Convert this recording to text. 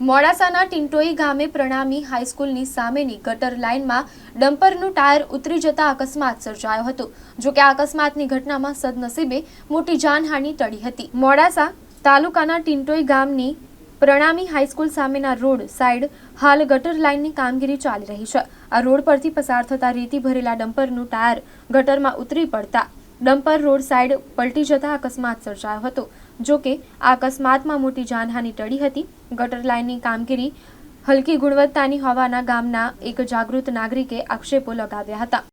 મોડાસાના ટિન્ટોઈ ગામે પ્રણામી હાઈસ્કૂલની સામેની ગટર લાઇનમાં ડમ્પરનું ટાયર ઉતરી જતા અકસ્માત સર્જાયો હતો. જો કે આ અકસ્માતની ઘટનામાં સદનસીબે મોટી જાનહાનિ ટળી હતી. મોડાસા તાલુકાના ટિંટોઈ ગામની પ્રણામી હાઈસ્કૂલ સામેના રોડ સાઇડ હાલ ગટર લાઇનની કામગીરી ચાલી રહી છે. આ રોડ પરથી પસાર થતા રેતી ભરેલા ડમ્પરનું ટાયર ગટરમાં ઉતરી પડતા ડમ્પર રોડ સાઇડ પલટી જતા અકસ્માત સર્જાયો હતો. જો કે આ અકસ્માતમાં મોટી જાનહાનિ ટળી હતી. ગટર લાઇનની કામગીરી હલકી ગુણવત્તાની હોવાના ગામના એક જાગૃત નાગરિકે આક્ષેપો લગાવ્યા હતા.